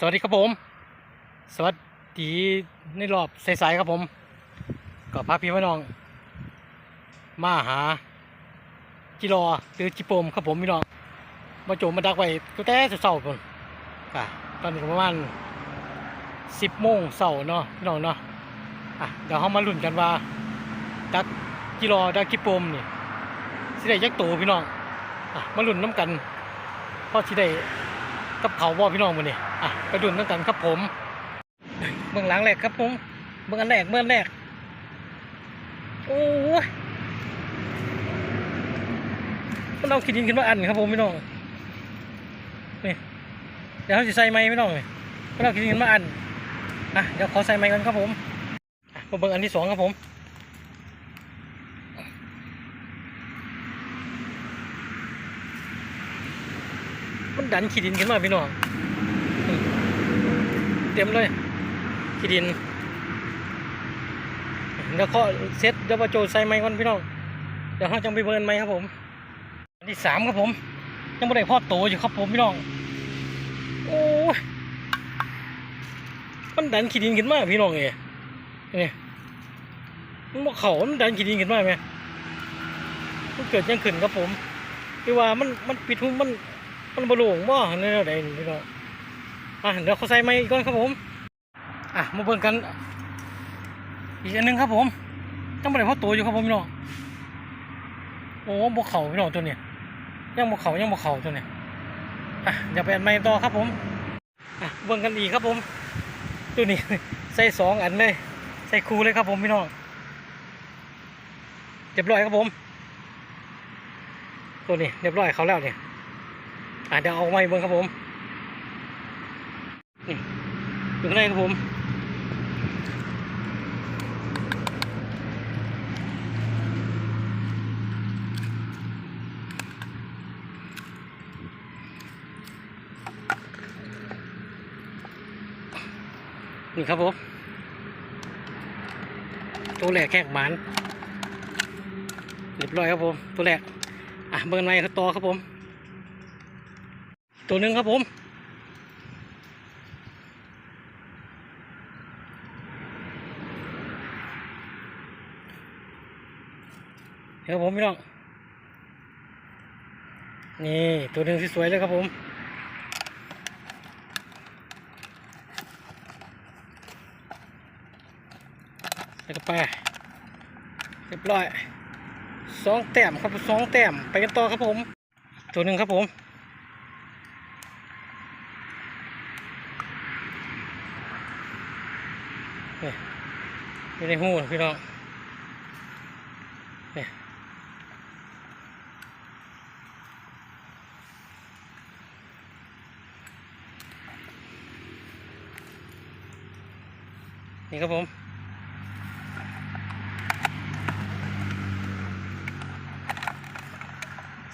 สวัสดีครับผม สวัสดีในรอบสายๆครับผม ก็พาพี่พี่น้อง มาหา จิรอหรือจิโปมครับผมพี่น้อง มาโจมมาดักไว้ตั้งแต่เช้าๆพุ่นค่ะตอนนี้ประมาณสิบโมงเช้าเนาะพี่น้องเนาะอะเดี๋ยวเขามาลุ้นกันว่า ดักจิรอดักจิโปมนี่สิได้ยักษ์โตพี่น้องอะมาลุ้นน้ำกันเพราะสิได้กับเขาบ่พี่น้องมื้อนี้ อะไปดุนน้ำกันครับผมเบื้องหลังแรกครับผมเบื้องอันแรกเบื้องแรกโอ้ยมันเอาขีดินขึ้นมาอันครับผมพี่น้องนี่เดี๋ยวเขาจะใส่ไม้พี่น้องนี่มันเอาขีดินขึ้นมาอันอะเดี๋ยวขอใส่ไม้กันครับผมมาเบิ่งอันที่สองครับผมมันดันขีดินขึ้นมาพี่น้อง เต็มเลยขีดินเดี๋ยวขอเซตเดี๋ยวมาโจใส่ไม้ก่อนพี่น้องเดี๋ยวเขาจะไปเบิร์นไหมครับผมอันที่สามครับผมยังไม่ได้พ่อโตอยู่ครับผมพี่น้องโอ้ยมันดันขีดินขึ้นมาพี่น้องเอ๋นี่มันบอกเขามันดันขีดินขึ้นมาไหมมันเกิดยังขึ้นครับผมคือว่ามันมันปิดหุ้มมันมันบลูงบ่ในแนวใดพี่น้อง อะเดี๋ยวเขาใส่ไม้อีกก่อนครับผม อะมาเบิ่งกัน อีกอันหนึงครับผมยังไม่ได้พอตัวอยู่ครับผมพี่น้องโอ้บกเข่าพี่น้องตัวเนี้ยยังบกเข่ายังบกเข่าตัวเนี้ยอะเดี๋ยวไปอันใหม่ต่อครับผมอะเบิ่งกันอีกครับผมตัวนี้ใส่สองอันเลยใส่คู่เลยครับผมพี่น้องเรียบร้อยครับผม ตัวนี้เรียบร้อยเขาแล้วเนี่ยอะเดี๋ยวเอาไม้เบิ้งครับผม อยู่ข้างในครับผมนี่ครับผมตัวแรกแขกหมานเรียบร้อยครับผม ตัวแรกอะเบิ้งไม้ครับต่อครับผม ตัวหนึ่งครับผม เดี๋ยวผมพี่น้อง นี่ ตัวหนึ่งสวยเลยครับผมใส่กระไปเรียบร้อยสองแต้มครับสองแต้มไปกันต่อครับผม ตัวหนึ่งครับผมนี่อยู่ในหูพี่น้องเนี่ นี่ครับผม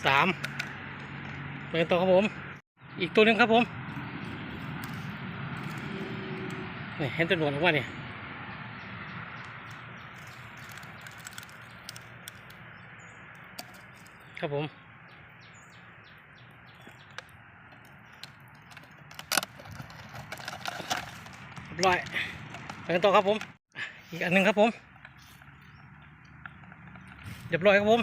สามไปกันต่อครับผม อีกตัวหนึ่งครับผม นี่เห็นตัวหนวดออกมาเนี่ยครับผมร้อย ไปกันต่อครับผม อีกอันหนึ่งครับผมเรียบร้อยครับผม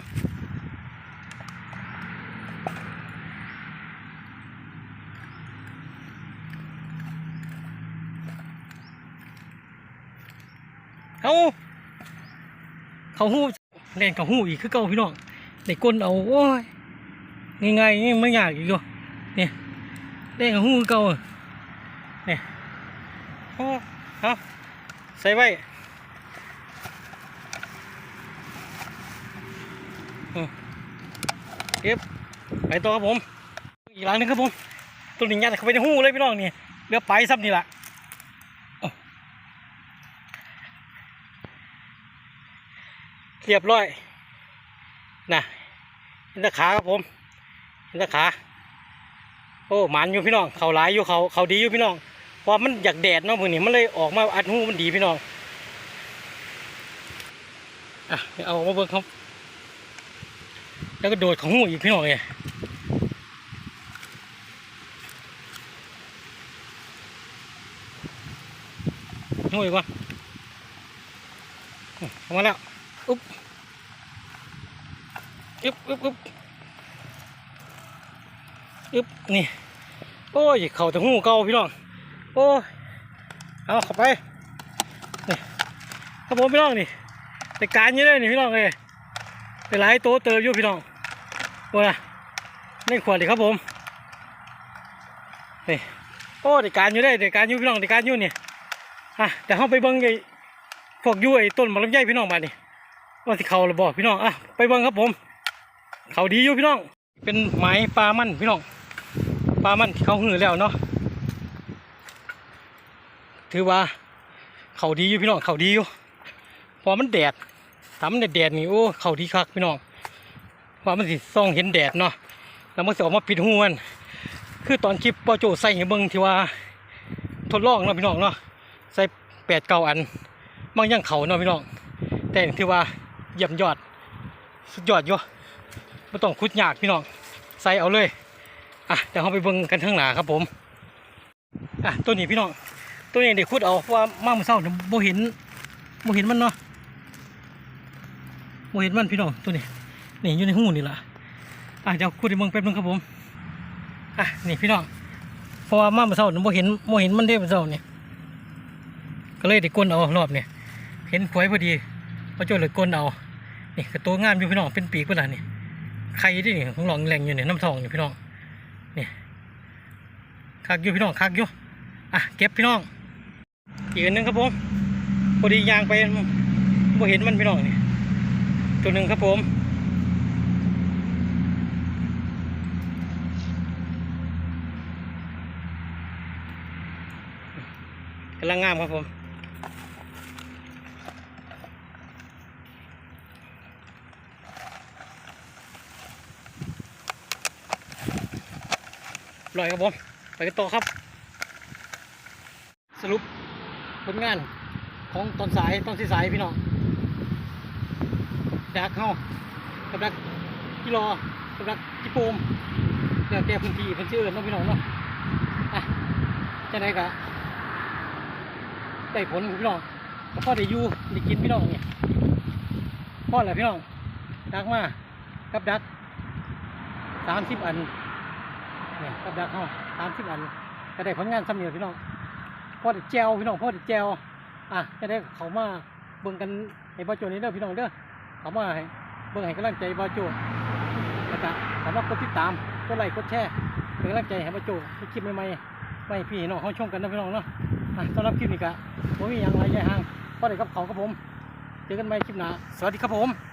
เอาเขาหู้เล่นกับหู้อีกคือเก่าพี่น้องในก้นเอาโอ้ยง่ายๆไม่ยากอีกอยู่เนี่ยเล่นกับหู้เก่าเนี่ยโอ้เอา ใส่ไว้อืมเก็บไปต่อครับผม อีกหลังหนึงครับผม ตัวนี้ยัดเข้าไปในหู้เลยพี่น้องนี่เลือไปซับนี่แหละเรียบร้อยนะเห็นตะขาครับผมเห็นตะขา โอ้หมันอยู่พี่น้อง เขาหลายอยู่เขาเขาดีอยู่พี่น้อง พราะมันอยากแดดเนาะพวกนี้มันเลยออกมาอัดหูมันดีพี่น้องอะเอาออกมาเบิ่งครับ แล้วก็โดดของหูอีกพี่น้องเลยปิดหูอีกวะอืมเข้ามาแล้วอุ๊บอึ๊บอึ๊บอึ๊บอึ๊บนี่ โอ้ย เข่าแต่หูเก่าพี่น้อง โอ้เอาเข้าไปนี่ครับผมพี่น้องนี่แต่การยี่เลยนี่พี่น้องเลยเป็นหลายโตเติมอยู่พี่น้องโอ้ยนะนี่ขวดดิครับผมนี่โอ้แต่การอยู่ได้แต่การอยู่พี่น้องแต่การอยู่นี่อะแต่เข้าไปเบิ้งไอ้พวกอยุ้ยต้นมะลำไยพี่น้องมานี่ว่าสิเขาหรือบ่พี่น้องอะไปเบิ้งครับผม เขาดีอยู่พี่น้อง เป็นไม้ปลามันพี่น้องปลามันที่เขาหือแล้วเนาะ ถือว่าเขาดีอยู่พี่น้องเขาดีอยู่พอมันแดดถ้ามันแดดนี่โอ้เขาดีคักพี่น้องเพรามันสิส่องเห็นแดดเนาะแล้วมันสิออกมาปิดหูมันคือตอนคลิปปอโจใส่ให้เบิ่งที่ว่าทดลองเนาะพี่น้องเนาะใส่แปดเก้าอันบางย่างเขาเนาะพี่น้องแต่นี่ถือว่าเยี่ยมยอดสุดยอดอยู่ไม่ต้องคุดยากพี่น้องใส่เอาเลยอะเดี๋ยวเราไปเบิ่งกันข้างหน้าครับผมอะตัวนี้พี่น้อง ตัวนี้เด็กคุดเอาเพราะว่ามามือเช้าเนี่ยโบเห็นโบเห็นมันเนาะโบเห็นมันพี่น้องตัวนี้นี่อยู่ในหูนี่แหละอะเดี๋ยวคุดให้เบิ่งแป๊บนึงครับผมอะนี่พี่น้องเพราะว่ามามือเช้าเนี่ยโบเห็นโบเห็นมันเด้เมื่อเช้าเนี่ยก็เลยได้ก้นเอารอบเนี่ยเห็นผวยพอดีพอโจเลยก้นเอานี่คือตัวงามอยู่พี่น้องเป็นปีกเวลานี่ไข่ที่นี่ของหลองแรงอยู่เนี่ยน้ำทองอยู่พี่น้องนี่คักอยู่พี่น้องคักอยู่อะเก็บพี่น้อง อีกอันหนึงครับผมพอดียางไปบ่เห็นมันพี่น้องนี่ตัวหนึ่งครับผมกำลังงามครับผมลอยครับผม ไปกันต่อครับ สรุป ลงานของตอนสายตอนที่สายพี่น้องดักเข้ากับดักกิโลกับดักกิโปมแล้วแต่พื้นที่พื้นที่อื่นเนาะพี่น้องเนาะอะจะไหนกะได้ผลพี่น้องก็พอได้อยู่ได้กินพี่น้องเนี่ยพ่อแหละพี่น้องดักมากับดักสามสิบอันเนี่ยกับดักเขาตามสิบอันก็ได้ผลงานสำเนียงพี่น้อง พ่อได้แจวพี่น้องพ่อได้แจวอะจะได้เขามาเบิ่งกันให้บาโจนี่เด้อพี่น้องเด้อเขามาให้เบิ่งให้กำลังใจบาโจแล้วก็สามารถกดติดตามกดไลค์กดแชร์เป็นกำลังใจให้บาโจในคลิปใหม่ๆไม่พี่น้องเขาชมกันนะพี่น้องเนาะอะสำหรับคลิปนี้ก็ผมมีอย่างไรใหญ่ห่างพ่อได้กับเขาครับผมเจอกันใหม่คลิปหน้าสวัสดีครับผม